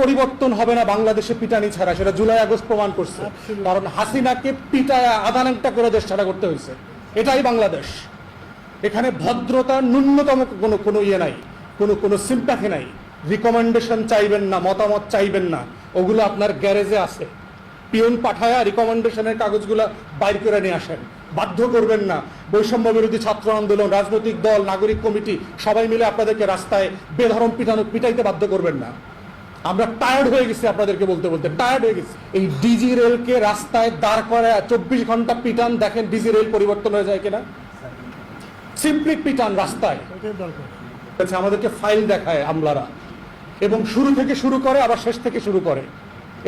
পরিবর্তন হবে না বাংলাদেশে পিটানি ছাড়া সেটা জুলাই আগস্ট প্রমাণ করছে। কারণ হাসিনাকে পিটায় আদানাংটা করে দেশ ছাড়া করতে হয়েছে। এটাই বাংলাদেশ। এখানে ভদ্রতার ন্যূনতম কোনো কোনো ইয়ে নাই কোনো কোনো সিম্প্যাথি নাই। রিকমেন্ডেশন চাইবেন না মতামত চাইবেন না। ওগুলো আপনার গ্যারেজে আছে। পিয়ন পাঠায়া রিকমেন্ডেশনের কাগজগুলো বাইর করে নিয়ে আসেন। বাধ্য করবেন না। বৈষম্য বিরোধী ছাত্র আন্দোলন রাজনৈতিক দল নাগরিক কমিটি সবাই মিলে আপনাদেরকে রাস্তায় বেধরম পিটানো পিটাইতে বাধ্য করবেন না। আমরা টায়ার্ড হয়ে গেছি আপনাদেরকে বলতে বলতে টায়ার্ড হয়ে গেছি। এই ডিজি রেলকে রাস্তায় দাঁড় করে চব্বিশ ঘণ্টা পিটান দেখেন ডিজি রেল পরিবর্তন হয়ে যায় কিনা? সিম্পলি পিটান রাস্তায়। আমাদেরকে ফাইল দেখায় আমলারা। এবং শুরু থেকে শুরু করে আবার শেষ থেকে শুরু করে।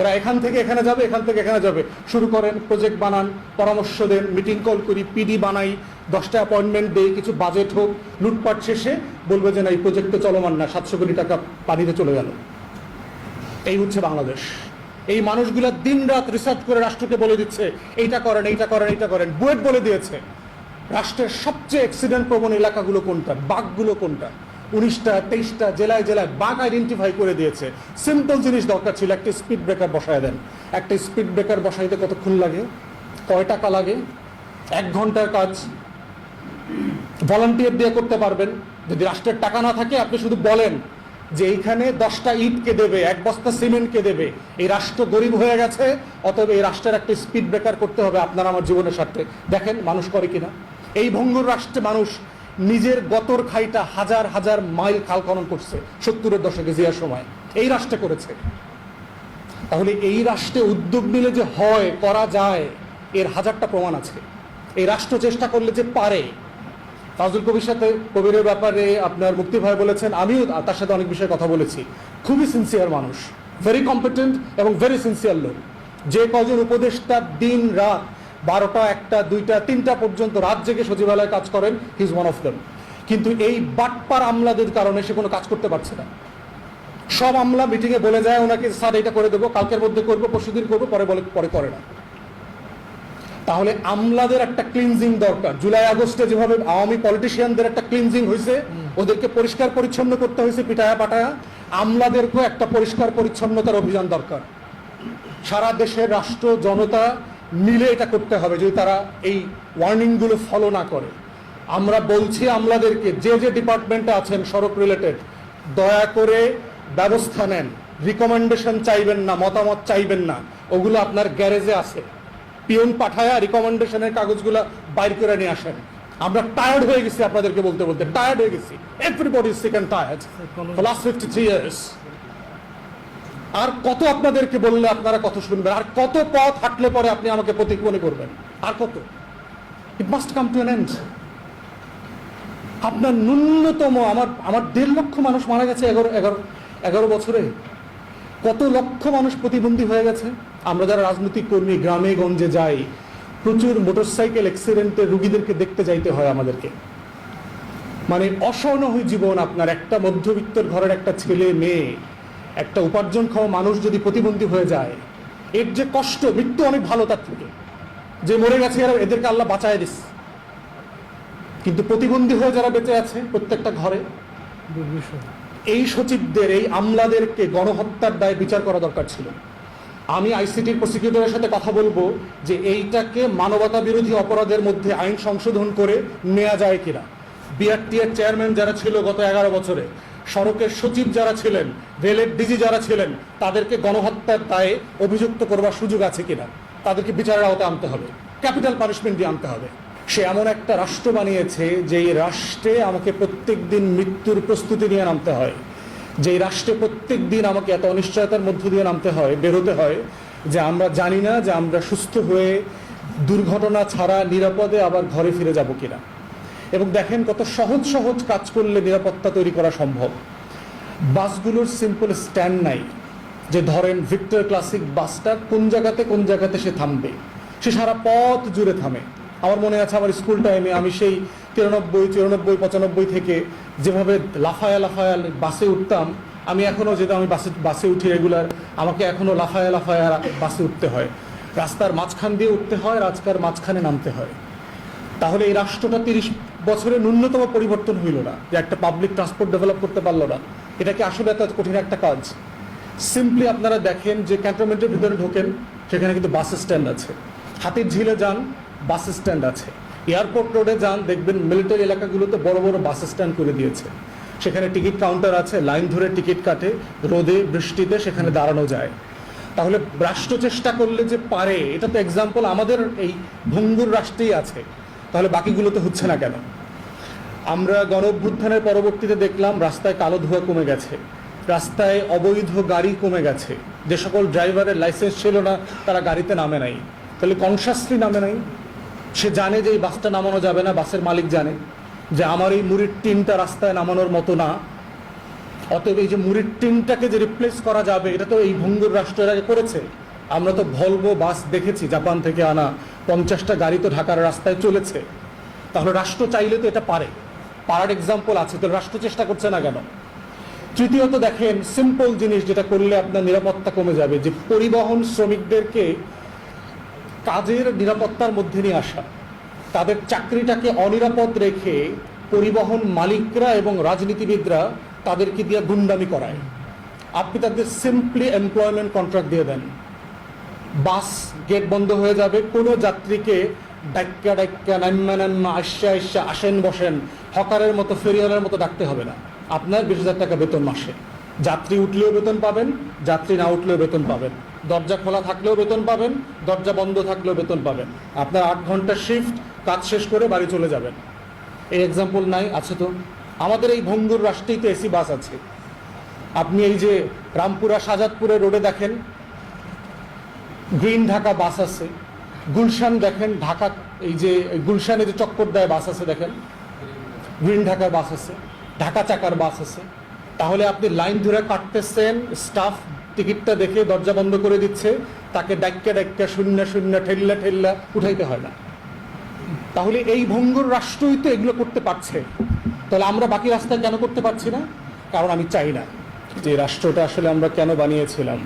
এরা এখান থেকে এখানে যাবে এখান থেকে এখানে যাবে। শুরু করেন প্রজেক্ট বানান পরামর্শ দেন মিটিং কল করি পিডি বানাই দশটা অ্যাপয়েন্টমেন্ট দেই কিছু বাজেট হোক। লুটপাট শেষে বলবে যে না এই প্রজেক্টে চলমান না সাতশো কোটি টাকা পানিতে চলে গেল। এই হচ্ছে বাংলাদেশ। এই মানুষগুলো দিন রাত রিসার্চ করে রাষ্ট্রকে বলে দিচ্ছে, এইটা করেন এইটা করেন এইটা করেন, বুয়েট বলে দিয়েছে। রাষ্ট্রের সবচেয়ে অ্যাক্সিডেন্ট প্রবণ এলাকাগুলো কোনটা? বাঘগুলো কোনটা? উনিশটা, তেইশটা, জেলায় জেলায় বাঘ আইডেন্টিফাই করে দিয়েছে। সিম্পল জিনিস দরকার ছিল, একটা স্পিড ব্রেকার বসায় দেন। একটা স্পিড ব্রেকার বসাইতে কতক্ষণ লাগে? কয় টাকা লাগে? এক ঘণ্টার কাজ। ভলান্টিয়ার দিয়ে করতে পারবেন। যদি রাষ্ট্রের টাকা না থাকে, আপনি শুধু বলেন যে এইখানে দশটা ইট কে দেবে, এক বস্তা সিমেন্ট কে দেবে। এই রাষ্ট্র গরিব হয়ে গেছে, অতএব এই রাষ্ট্রের একটা স্পিড ব্রেকার করতে হবে আপনার আমার জীবনের স্বার্থে। দেখেন মানুষ করে কিনা। এই ভঙ্গুর রাষ্ট্রে মানুষ নিজের গতর খাইটা হাজার হাজার মাইল খাল খনন করছে, সত্তরের দশকে জিয়ার সময়। এই রাষ্ট্রে করেছে। তাহলে এই রাষ্ট্রে উদ্যোগ নিলে যে হয়, করা যায়, এর হাজারটা প্রমাণ আছে। এই রাষ্ট্র চেষ্টা করলে যে পারে ফাজুল কবির সাথে, কবিরের ব্যাপারে আপনার মুক্তি ভাই বলেছেন, আমিও তার সাথে অনেক বিষয়ে কথা বলেছি। খুবই সিনসিয়ার মানুষ ভেরি কম্পিটেন্ট এবং ভেরি সিনসিয়ার লোক। যে কজন উপদেষ্টা দিন রাত বারোটা, একটা, দুইটা, তিনটা পর্যন্ত রাত জেগে সচিবালয়ে কাজ করেন he is one of them কিন্তু এই বাটপার আমলাদের কারণে সে কোনো কাজ করতে পারছে না। সব আমলা মিটিংয়ে বলে যায়, ওনাকে স্যার এটা করে দেবো, কালকের মধ্যে করব, পরশুদিন করব, পরে বলে, পরে করে না। তাহলে আমলাদের একটা ক্লিনজিং দরকার। জুলাই আগস্টে যেভাবে আওয়ামী পলিটিশিয়ানদের একটা ক্লিনজিং হয়েছে ওদেরকে পরিষ্কার পরিচ্ছন্ন করতে হয়েছে পিটায়া পাটায়া আমলাদেরকেও একটা পরিষ্কার পরিচ্ছন্নতার অভিযান দরকার। সারা দেশের রাষ্ট্র জনতা মিলে এটা করতে হবে যদি তারা এই ওয়ার্নিংগুলো ফলো না করে। আমরা বলছি আমলাদেরকে যে যে ডিপার্টমেন্টে আছেন সড়ক রিলেটেড দয়া করে ব্যবস্থা নেন। রিকমেন্ডেশন চাইবেন না মতামত চাইবেন না। ওগুলো আপনার গ্যারেজে আছে। পিয়ন পাঠায়া রিকমেন্ডেশনের কাগজগুলো বাইর করে নিয়ে আসেন। আমরা টায়ার্ড হয়ে গেছি আপনাদেরকে বলতে বলতে। টায়ার্ড হয়ে গেছি। Everybody sick and tired last fifty three years আর কত আপনাদেরকে বললে আপনারা কত শুনবেন? আর কত পথ হাঁটলে পরে আপনি আমাকে প্রতীক মনে করবেন? আর কত? It must come to an end আপনার ন্যূনতম আমার আমার দেড় লক্ষ মানুষ মারা গেছে এগারো এগারো এগারো বছরে। কত লক্ষ মানুষ প্রতিবন্ধী হয়ে গেছে? আমরা যারা রাজনৈতিক কর্মী গ্রামে গঞ্জে যাই প্রচুর মোটরসাইকেল অ্যাক্সিডেন্টে রুগীদেরকে দেখতে যাইতে হয় আমাদেরকে। মানে অসহনহী জীবন আপনার। একটা মধ্যবিত্তের ঘরের একটা ছেলে মেয়ে একটা উপার্জন খাওয়া মানুষ যদি প্রতিবন্ধী হয়ে যায় এর যে কষ্ট মৃত্যু অনেক ভালো তার থেকে। যে মরে গেছে এরা এদেরকে আল্লাহ বাঁচায় দিস। কিন্তু প্রতিবন্ধী হয়ে যারা বেঁচে আছে প্রত্যেকটা ঘরে এই সচিবদের এই আমলাদেরকে গণহত্যার দায় বিচার করা দরকার ছিল। আমি আইসিটির প্রসিকিউটরের সাথে কথা বলব যে এইটাকে মানবতা বিরোধী অপরাধের মধ্যে আইন সংশোধন করে নেওয়া যায় কিনা। বিআরটি এর চেয়ারম্যান যারা ছিল গত এগারো বছরে, সড়কের সচিব যারা ছিলেন, রেলের ডিজি যারা ছিলেন, তাদেরকে গণহত্যার দায়ে অভিযুক্ত করবার সুযোগ আছে কিনা, তাদেরকে বিচারের আওতায় আনতে হবে। ক্যাপিটাল পানিশমেন্ট দিয়ে আনতে হবে। সে এমন একটা রাষ্ট্র বানিয়েছে যেই রাষ্ট্রে আমাকে প্রত্যেক দিন মৃত্যুর প্রস্তুতি নিয়ে নামতে হয়। যেই রাষ্ট্রে প্রত্যেক দিন আমাকে এত অনিশ্চয়তার মধ্য দিয়ে নামতে হয়, বেরোতে হয় যে আমরা জানি না যে আমরা সুস্থ হয়ে দুর্ঘটনা ছাড়া নিরাপদে আবার ঘরে ফিরে যাব কিনা। এবং দেখেন কত সহজ সহজ কাজ করলে নিরাপত্তা তৈরি করা সম্ভব। বাসগুলোর সিম্পল স্ট্যান্ড নাই যে ধরেন ভিক্টর ক্লাসিক বাসটা কোন জায়গাতে কোন জায়গাতে সে থামবে। সে সারা পথ জুড়ে থামে। আমার মনে আছে আমার স্কুল টাইমে আমি সেই তিরানব্বই, চুরানব্বই, পঁচানব্বই থেকে যেভাবে লাফায়া লাফায়া বাসে উঠতাম, আমি এখনও যেটা আমি বাসে বাসে উঠি রেগুলার আমাকে এখনও লাফায়া লাফায়া বাসে উঠতে হয়। রাস্তার মাঝখান দিয়ে উঠতে হয় রাস্তার মাঝখানে নামতে হয়। তাহলে এই রাষ্ট্রটা তিরিশ বছরে ন্যূনতম পরিবর্তন হইল না, যে একটা পাবলিক ট্রান্সপোর্ট ডেভেলপ করতে পারল না। এটা কি আসলে এত কঠিন একটা কাজ? সিম্পলি আপনারা দেখেন যে ক্যান্টনমেন্টের ভিতরে ঢোকেন, সেখানে কিন্তু বাস স্ট্যান্ড আছে। হাতির ঝিলে যান বাস স্ট্যান্ড আছে। এয়ারপোর্ট রোডে যান, দেখবেন মিলিটারি এলাকাগুলোতে বড় বড় বাস স্ট্যান্ড করে দিয়েছে। সেখানে টিকিট কাউন্টার আছে, লাইন ধরে টিকিট কাটে, রোদে, বৃষ্টিতে সেখানে দাঁড়ানো যায়। তাহলে রাষ্ট্র চেষ্টা করলে যে পারে, এটা তো এক্সাম্পল আমাদের এই ভঙ্গুর রাষ্ট্রেই আছে। তাহলে বাকিগুলোতে হচ্ছে না কেন? আমরা গণ অভ্যুত্থানের পরবর্তীতে দেখলাম, রাস্তায় কালো ধোঁয়া কমে গেছে। রাস্তায় অবৈধ গাড়ি কমে গেছে। যে সকল ড্রাইভারের লাইসেন্স ছিল না, তারা গাড়িতে নামে নাই। তাহলে কনসাসলি নামে নাই? সে জানে যে এই বাসটা নামানো যাবে না, বাসের মালিক জানে যে আমার এই মুড়ির টিনটা রাস্তায় নামানোর মতো না। অতএব এই যে মুড়ির টিনটাকে যে রিপ্লেস করা যাবে, এটা তো এই ভঙ্গুর রাষ্ট্রের করেছে। আমরা তো ভলভো বাস দেখেছি, জাপান থেকে আনা পঞ্চাশটা গাড়ি তো ঢাকার রাস্তায় চলেছে। তাহলে রাষ্ট্র চাইলে তো এটা পারে। পারার এক্সাম্পল আছে তো রাষ্ট্র চেষ্টা করছে না কেন? তৃতীয়ত দেখেন সিম্পল জিনিস যেটা করলে আপনার নিরাপত্তা কমে যাবে, যে পরিবহন শ্রমিকদেরকে কাজের নিরাপত্তার মধ্যে নিয়ে আসা। তাদের চাকরিটাকে অনিরাপদ রেখে পরিবহন মালিকরা এবং রাজনীতিবিদরা তাদেরকে দিয়ে গুন্ডামি করায়। আপনি তাদের সিম্পলি এমপ্লয়মেন্ট কন্ট্রাক্ট দিয়ে দেন। বাস গেট বন্ধ হয়ে যাবে, কোনো যাত্রীকে ডাক্কা ডাক্কা নাম্মা নাম্মা আশ্যা আশ্যা আসেন বসেন, হকারের মতো ফেরিয়ালের মতো ডাকতে হবে না। আপনার বিশ হাজার টাকা বেতন মাসে। যাত্রী উঠলেও বেতন পাবেন, যাত্রী না উঠলেও বেতন পাবেন। দরজা খোলা থাকলেও বেতন পাবেন, দরজা বন্ধ থাকলেও বেতন পাবেন। আপনার আট ঘণ্টা শিফট কাজ শেষ করে বাড়ি চলে যাবেন। এই এক্সাম্পল নাই, আছে তো? আমাদের এই ভঙ্গুর রাষ্ট্রেই তো এসি বাস আছে। আপনি এই যে রামপুরা সাজাদপুরে রোডে দেখেন, গ্রিন ঢাকা বাস আছে। গুলশান দেখেন, ঢাকা, এই যে গুলশানে যে চক্কর দেয় বাস আছে, দেখেন? গ্রিন ঢাকার বাস আছে, ঢাকা চাকার বাস আছে। তাহলে আপনি লাইন ধরে কাটতেছেন স্টাফ টিকিটটা দেখে দরজা বন্ধ করে দিচ্ছে, তাকে ডাক্কা ডাক্কা শূন্য শূন্য ঠেল্লা ঠেল্লা উঠাইতে হয় না। তাহলে এই ভঙ্গুর রাষ্ট্রই তো এগুলো করতে পারছে। তাহলে আমরা বাকি রাস্তায় কেন করতে পারছি না? কারণ আমি চাই না যে রাষ্ট্রটা আসলে আমরা কেন বানিয়েছিলাম।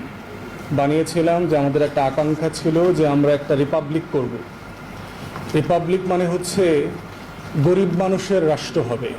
বানিয়েছিলাম যে আমাদের একটা আকাঙ্ক্ষা ছিল যে আমরা একটা রিপাবলিক করব। রিপাবলিক মানে হচ্ছে গরিব মানুষের রাষ্ট্র হবে।